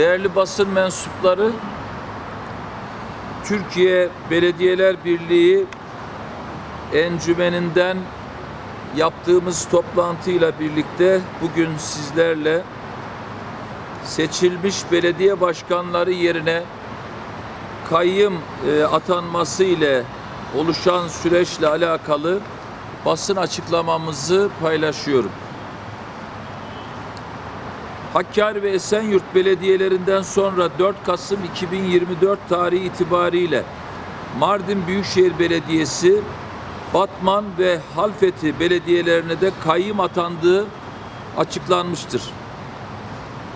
Değerli basın mensupları, Türkiye Belediyeler Birliği encümeninden yaptığımız toplantıyla birlikte bugün sizlerle seçilmiş belediye başkanları yerine kayyım e, atanması ile oluşan süreçle alakalı basın açıklamamızı paylaşıyorum. Hakkari ve Esenyurt belediyelerinden sonra 4 Kasım 2024 tarihi itibariyle Mardin Büyükşehir Belediyesi, Batman ve Halfeti belediyelerine de kayyım atandığı açıklanmıştır.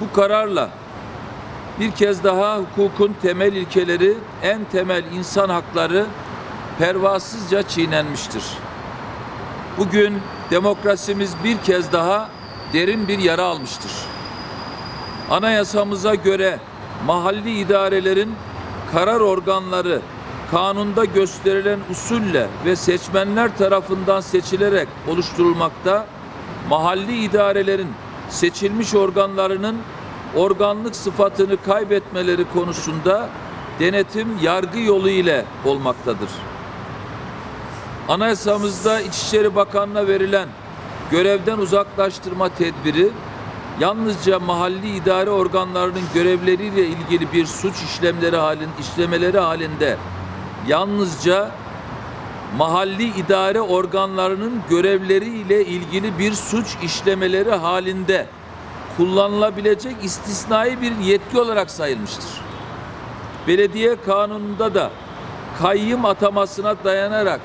Bu kararla bir kez daha hukukun temel ilkeleri, en temel insan hakları pervasızca çiğnenmiştir. Bugün demokrasimiz bir kez daha derin bir yara almıştır. Anayasamıza göre mahalli idarelerin karar organları kanunda gösterilen usulle ve seçmenler tarafından seçilerek oluşturulmakta, mahalli idarelerin seçilmiş organlarının organlık sıfatını kaybetmeleri konusunda denetim yargı yolu ile olmaktadır. Anayasamızda İçişleri Bakanı'na verilen görevden uzaklaştırma tedbiri yalnızca mahalli idare organlarının görevleriyle ilgili bir suç işlemleri halin işlemeleri halinde yalnızca mahalli idare organlarının görevleriyle ilgili bir suç işlemeleri halinde kullanılabilecek istisnai bir yetki olarak sayılmıştır. Belediye kanununda da kayyım atamasına dayanarak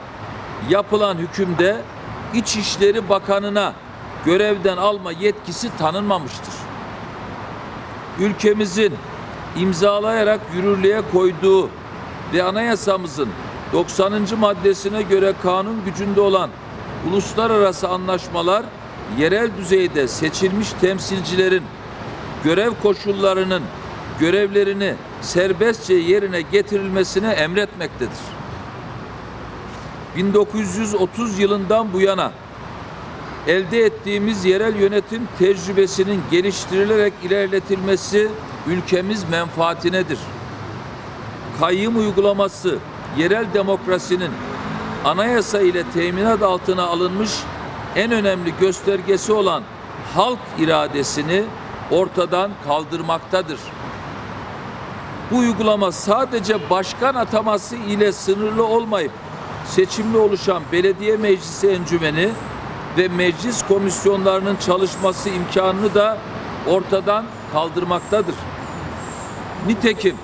yapılan hükümde İçişleri Bakanı'na görevden alma yetkisi tanınmamıştır. Ülkemizin imzalayarak yürürlüğe koyduğu ve anayasamızın 90. maddesine göre kanun gücünde olan uluslararası anlaşmalar yerel düzeyde seçilmiş temsilcilerin görev koşullarının görevlerini serbestçe yerine getirilmesine emretmektedir. 1930 yılından bu yana elde ettiğimiz yerel yönetim tecrübesinin geliştirilerek ilerletilmesi ülkemiz menfaatinedir. Kayyım uygulaması yerel demokrasinin anayasa ile teminat altına alınmış en önemli göstergesi olan halk iradesini ortadan kaldırmaktadır. Bu uygulama sadece başkan ataması ile sınırlı olmayıp seçimli oluşan belediye meclisi encümeni ve meclis komisyonlarının çalışması imkanını da ortadan kaldırmaktadır. Nitekim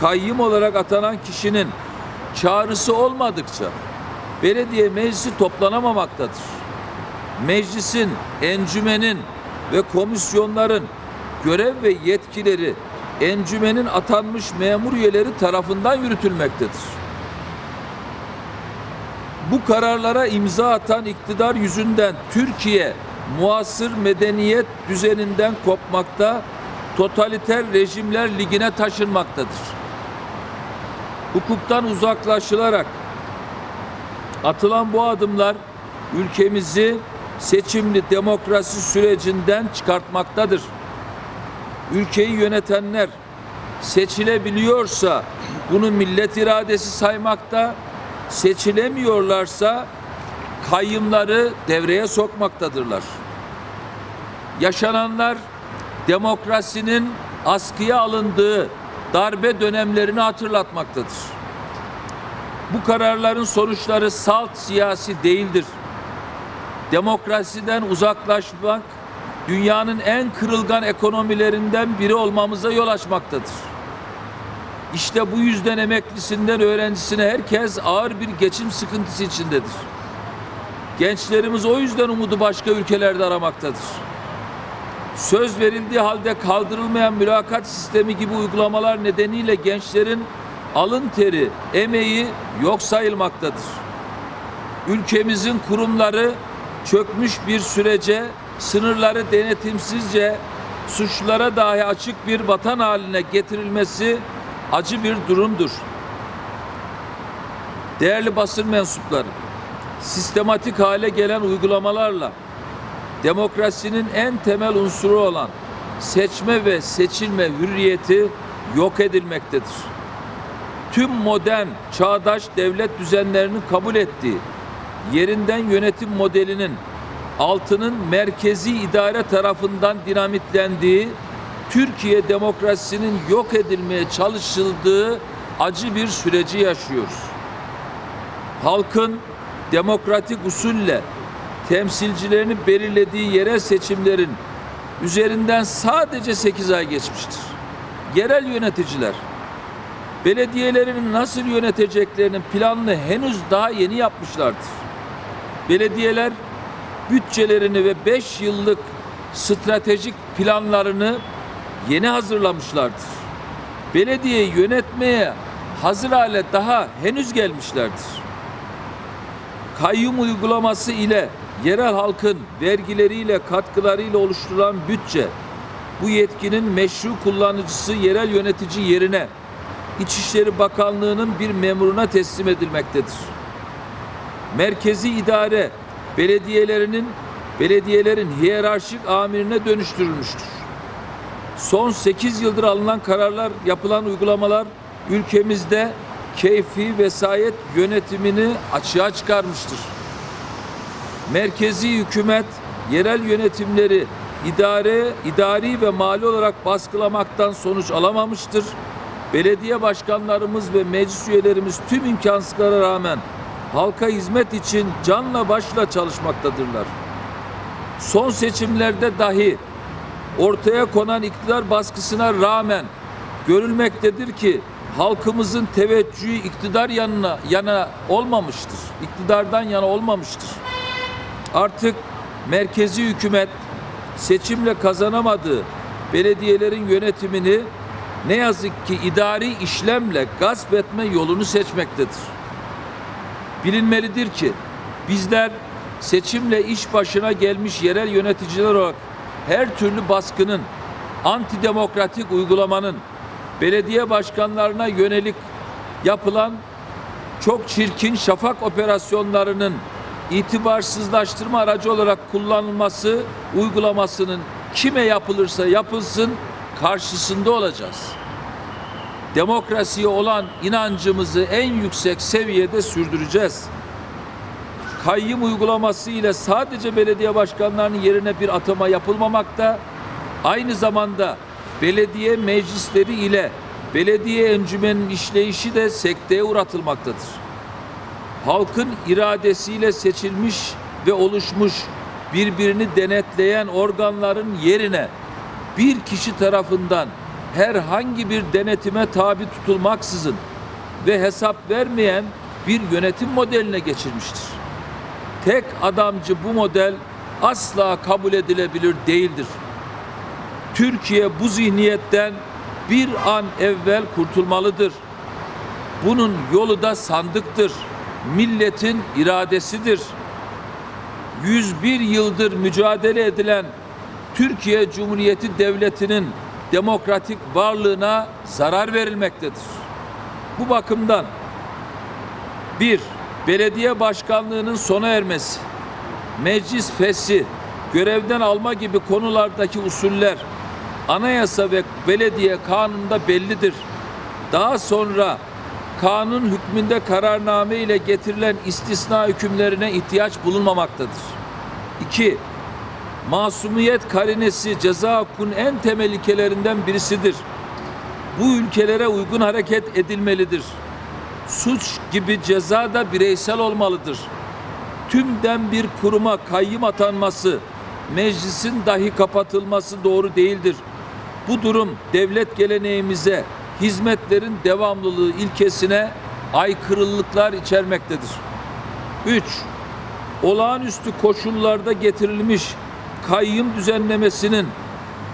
kayyım olarak atanan kişinin çağrısı olmadıkça belediye meclisi toplanamamaktadır. Meclisin, encümenin ve komisyonların görev ve yetkileri encümenin atanmış memur üyeleri tarafından yürütülmektedir. Bu kararlara imza atan iktidar yüzünden Türkiye muasır medeniyet düzeninden kopmakta, totaliter rejimler ligine taşınmaktadır. Hukuktan uzaklaşılarak atılan bu adımlar ülkemizi seçimli demokrasi sürecinden çıkartmaktadır. Ülkeyi yönetenler seçilebiliyorsa bunu millet iradesi saymakta, seçilemiyorlarsa kayyımları devreye sokmaktadırlar. Yaşananlar demokrasinin askıya alındığı darbe dönemlerini hatırlatmaktadır. Bu kararların sonuçları salt siyasi değildir. Demokrasiden uzaklaşmak dünyanın en kırılgan ekonomilerinden biri olmamıza yol açmaktadır. İşte bu yüzden emeklisinden öğrencisine herkes ağır bir geçim sıkıntısı içindedir. Gençlerimiz o yüzden umudu başka ülkelerde aramaktadır. Söz verildiği halde kaldırılmayan mülakat sistemi gibi uygulamalar nedeniyle gençlerin alın teri, emeği yok sayılmaktadır. Ülkemizin kurumları çökmüş bir sürece sınırları denetimsizce suçlulara dahi açık bir vatan haline getirilmesi acı bir durumdur. Değerli basın mensupları, sistematik hale gelen uygulamalarla demokrasinin en temel unsuru olan seçme ve seçilme hürriyeti yok edilmektedir. Tüm modern, çağdaş devlet düzenlerinin kabul ettiği yerinden yönetim modelinin altının merkezi idare tarafından dinamitlendiği Türkiye demokrasisinin yok edilmeye çalışıldığı acı bir süreci yaşıyoruz. Halkın demokratik usulle temsilcilerini belirlediği yerel seçimlerin üzerinden sadece 8 ay geçmiştir. Yerel yöneticiler belediyelerini nasıl yöneteceklerinin planını henüz daha yeni yapmışlardır. Belediyeler bütçelerini ve 5 yıllık stratejik planlarını yeni hazırlamışlardır. Belediyeyi yönetmeye hazır hale daha henüz gelmişlerdir. Kayyum uygulaması ile yerel halkın vergileriyle katkılarıyla oluşturulan bütçe bu yetkinin meşru kullanıcısı yerel yönetici yerine İçişleri Bakanlığı'nın bir memuruna teslim edilmektedir. Merkezi idare belediyelerinin belediyelerin hiyerarşik amirine dönüştürülmüştür. Son 8 yıldır alınan kararlar, yapılan uygulamalar ülkemizde keyfi vesayet yönetimini açığa çıkarmıştır. Merkezi hükümet yerel yönetimleri idare, idari ve mali olarak baskılamaktan sonuç alamamıştır. Belediye başkanlarımız ve meclis üyelerimiz tüm imkansızlara rağmen halka hizmet için canla başla çalışmaktadırlar. Son seçimlerde dahi ortaya konan iktidar baskısına rağmen görülmektedir ki halkımızın teveccühü iktidar yanına yana olmamıştır. İktidardan yana olmamıştır. Artık merkezi hükümet seçimle kazanamadığı belediyelerin yönetimini ne yazık ki idari işlemle gasp etme yolunu seçmektedir. Bilinmelidir ki bizler seçimle iş başına gelmiş yerel yöneticiler olarak her türlü baskının, antidemokratik uygulamanın, belediye başkanlarına yönelik yapılan çok çirkin şafak operasyonlarının itibarsızlaştırma aracı olarak kullanılması uygulamasının kime yapılırsa yapılsın karşısında olacağız. Demokrasiye olan inancımızı en yüksek seviyede sürdüreceğiz. Kayyım uygulaması ile sadece belediye başkanlarının yerine bir atama yapılmamakta, aynı zamanda belediye meclisleri ile belediye encümenin işleyişi de sekteye uğratılmaktadır. Halkın iradesiyle seçilmiş ve oluşmuş birbirini denetleyen organların yerine bir kişi tarafından herhangi bir denetime tabi tutulmaksızın ve hesap vermeyen bir yönetim modeline geçirmiştir. Tek adamcı bu model asla kabul edilebilir değildir. Türkiye bu zihniyetten bir an evvel kurtulmalıdır. Bunun yolu da sandıktır. Milletin iradesidir. 101 yıldır mücadele edilen Türkiye Cumhuriyeti Devleti'nin demokratik varlığına zarar verilmektedir. Bu bakımdan bir, belediye başkanlığının sona ermesi, meclis feshi, görevden alma gibi konulardaki usuller anayasa ve belediye kanununda bellidir. Daha sonra kanun hükmünde kararname ile getirilen istisna hükümlerine ihtiyaç bulunmamaktadır. 2. Masumiyet karinesi ceza hukukun en temel ilkelerinden birisidir. Bu ülkelere uygun hareket edilmelidir. Suç gibi ceza da bireysel olmalıdır. Tümden bir kuruma kayyım atanması, meclisin dahi kapatılması doğru değildir. Bu durum devlet geleneğimize, hizmetlerin devamlılığı ilkesine aykırılıklar içermektedir. 3. Olağanüstü koşullarda getirilmiş kayyım düzenlemesinin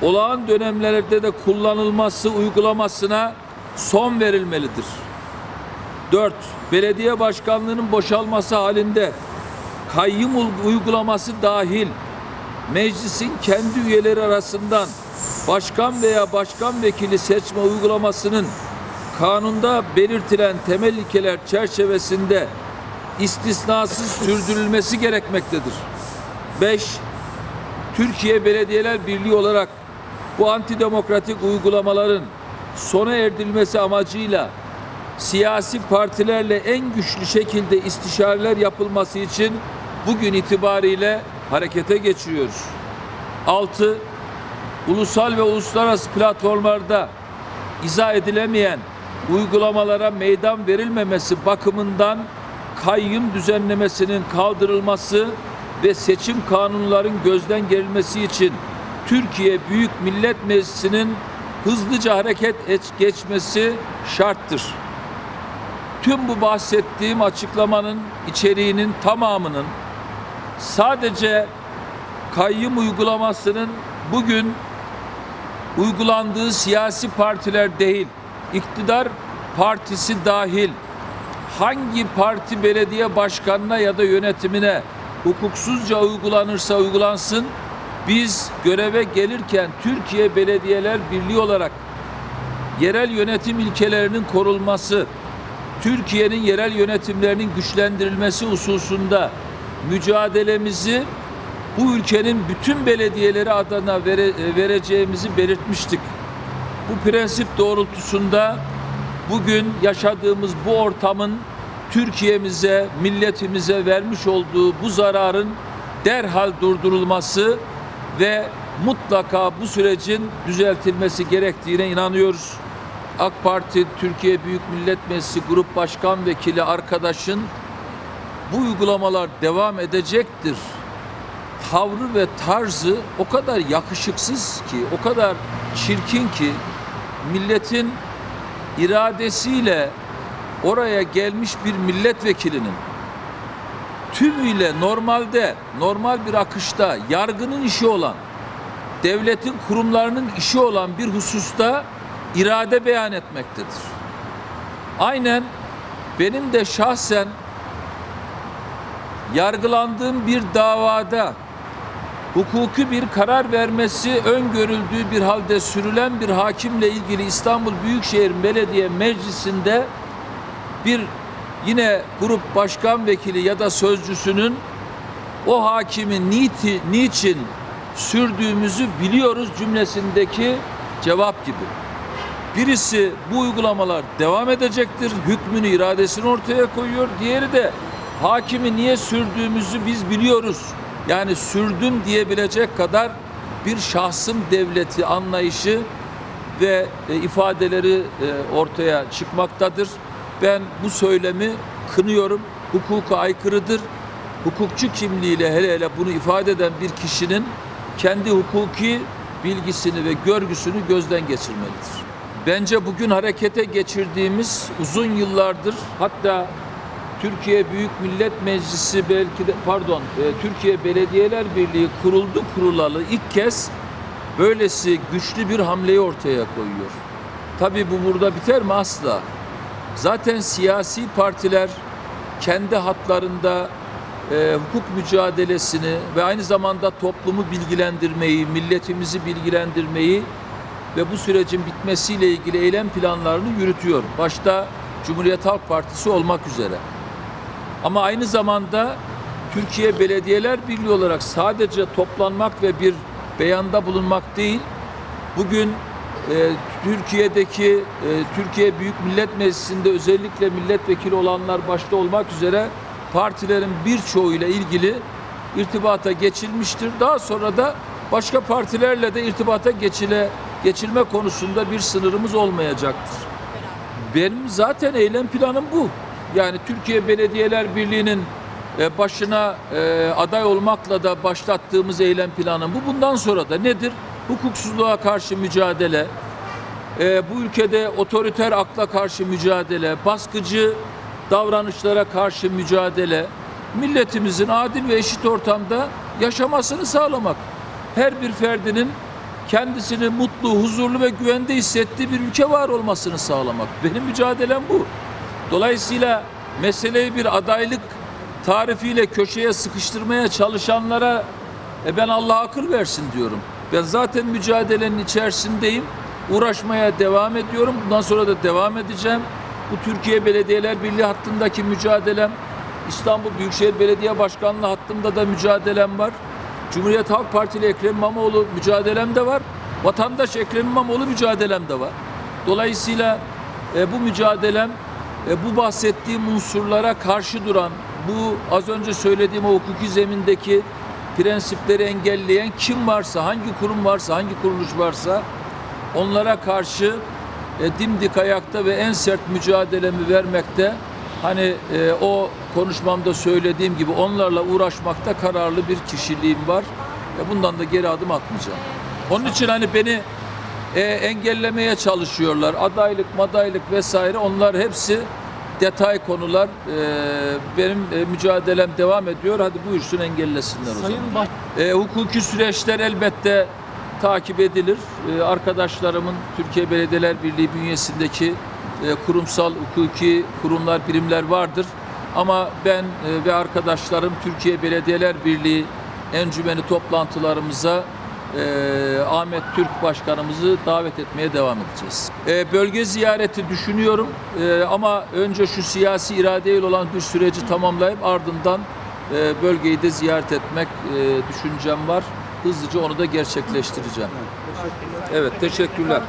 olağan dönemlerde de kullanılması uygulamasına son verilmelidir. 4. Belediye başkanlığının boşalması halinde kayyım uygulaması dahil meclisin kendi üyeleri arasından başkan veya başkan vekili seçme uygulamasının kanunda belirtilen temel ilkeler çerçevesinde istisnasız sürdürülmesi gerekmektedir. 5. Türkiye Belediyeler Birliği olarak Bu antidemokratik uygulamaların sona erdirilmesi amacıyla siyasi partilerle en güçlü şekilde istişareler yapılması için bugün itibariyle harekete geçiyoruz. 6. Ulusal ve uluslararası platformlarda izah edilemeyen uygulamalara meydan verilmemesi bakımından kayyum düzenlemesinin kaldırılması ve seçim kanunların gözden gerilmesi için Türkiye Büyük Millet Meclisi'nin hızlıca hareket et- geçmesi şarttır. Tüm bu bahsettiğim açıklamanın içeriğinin tamamının sadece kayyum uygulamasının bugün uygulandığı siyasi partiler değil, iktidar partisi dahil hangi parti belediye başkanına ya da yönetimine hukuksuzca uygulanırsa uygulansın biz göreve gelirken Türkiye Belediyeler Birliği olarak yerel yönetim ilkelerinin korunması, Türkiye'nin yerel yönetimlerinin güçlendirilmesi hususunda mücadelemizi bu ülkenin bütün belediyeleri adına vere- vereceğimizi belirtmiştik. Bu prensip doğrultusunda bugün yaşadığımız bu ortamın Türkiye'mize, milletimize vermiş olduğu bu zararın derhal durdurulması ve mutlaka bu sürecin düzeltilmesi gerektiğine inanıyoruz. AK Parti Türkiye Büyük Millet Meclisi Grup Başkan Vekili arkadaşın bu uygulamalar devam edecektir. Tavrı ve tarzı o kadar yakışıksız ki, o kadar çirkin ki milletin iradesiyle oraya gelmiş bir milletvekilinin tümüyle normalde, normal bir akışta yargının işi olan, devletin kurumlarının işi olan bir hususta irade beyan etmektedir. Aynen benim de şahsen yargılandığım bir davada hukuki bir karar vermesi öngörüldüğü bir halde sürülen bir hakimle ilgili İstanbul Büyükşehir Belediye Meclisi'nde bir yine grup başkan vekili ya da sözcüsünün o hakimi niti, niçin sürdüğümüzü biliyoruz cümlesindeki cevap gibi. Birisi bu uygulamalar devam edecektir. Hükmünü, iradesini ortaya koyuyor. Diğeri de hakimi niye sürdüğümüzü biz biliyoruz. Yani sürdüm diyebilecek kadar bir şahsım devleti anlayışı ve e, ifadeleri e, ortaya çıkmaktadır. Ben bu söylemi kınıyorum. Hukuka aykırıdır. Hukukçu kimliğiyle hele hele bunu ifade eden bir kişinin kendi hukuki bilgisini ve görgüsünü gözden geçirmelidir. Bence bugün harekete geçirdiğimiz uzun yıllardır hatta Türkiye Büyük Millet Meclisi belki de pardon e, Türkiye Belediyeler Birliği kuruldu kurulalı ilk kez böylesi güçlü bir hamleyi ortaya koyuyor. Tabii bu burada biter mi asla? Zaten siyasi partiler kendi hatlarında e, hukuk mücadelesini ve aynı zamanda toplumu bilgilendirmeyi, milletimizi bilgilendirmeyi ve bu sürecin bitmesiyle ilgili eylem planlarını yürütüyor. Başta Cumhuriyet Halk Partisi olmak üzere. Ama aynı zamanda Türkiye Belediyeler Birliği olarak sadece toplanmak ve bir beyanda bulunmak değil, bugün e, Türkiye'deki e, Türkiye Büyük Millet Meclisi'nde özellikle milletvekili olanlar başta olmak üzere partilerin birçoğuyla ilgili irtibata geçilmiştir. Daha sonra da başka partilerle de irtibata geçile geçilme konusunda bir sınırımız olmayacaktır. Benim zaten eylem planım bu. Yani Türkiye Belediyeler Birliği'nin e, başına e, aday olmakla da başlattığımız eylem planı bu. Bundan sonra da nedir? Hukuksuzluğa karşı mücadele, e, bu ülkede otoriter akla karşı mücadele, baskıcı davranışlara karşı mücadele, milletimizin adil ve eşit ortamda yaşamasını sağlamak. Her bir ferdinin kendisini mutlu, huzurlu ve güvende hissettiği bir ülke var olmasını sağlamak. Benim mücadelem bu. Dolayısıyla meseleyi bir adaylık tarifiyle köşeye sıkıştırmaya çalışanlara e ben Allah akıl versin diyorum. Ben zaten mücadelenin içerisindeyim. Uğraşmaya devam ediyorum. Bundan sonra da devam edeceğim. Bu Türkiye Belediyeler Birliği hattındaki mücadelem, İstanbul Büyükşehir Belediye Başkanlığı hattında da mücadelem var. Cumhuriyet Halk Partili Ekrem İmamoğlu mücadelem de var. Vatandaş Ekrem İmamoğlu mücadelem de var. Dolayısıyla e, bu mücadelem e, bu bahsettiğim unsurlara karşı duran, bu az önce söylediğim o hukuki zemindeki prensipleri engelleyen kim varsa, hangi kurum varsa, hangi kuruluş varsa onlara karşı e, dimdik ayakta ve en sert mücadelemi vermekte hani e, o konuşmamda söylediğim gibi onlarla uğraşmakta kararlı bir kişiliğim var. ve bundan da geri adım atmayacağım. Onun için hani beni e, engellemeye çalışıyorlar. Adaylık, madaylık vesaire onlar hepsi detay konular. E, benim e, mücadelem devam ediyor. Hadi buyursun engellesinler o zaman. Sayın Baş E, hukuki süreçler elbette takip edilir. E, arkadaşlarımın Türkiye Belediyeler Birliği bünyesindeki e, kurumsal hukuki kurumlar, birimler vardır. Ama ben e, ve arkadaşlarım Türkiye Belediyeler Birliği encümeni toplantılarımıza e, Ahmet Türk Başkanımızı davet etmeye devam edeceğiz. E, bölge ziyareti düşünüyorum E, ama önce şu siyasi iradeyle olan bir süreci tamamlayıp ardından e, bölgeyi de ziyaret etmek e, düşüncem var. Hızlıca onu da gerçekleştireceğim. Evet, teşekkürler.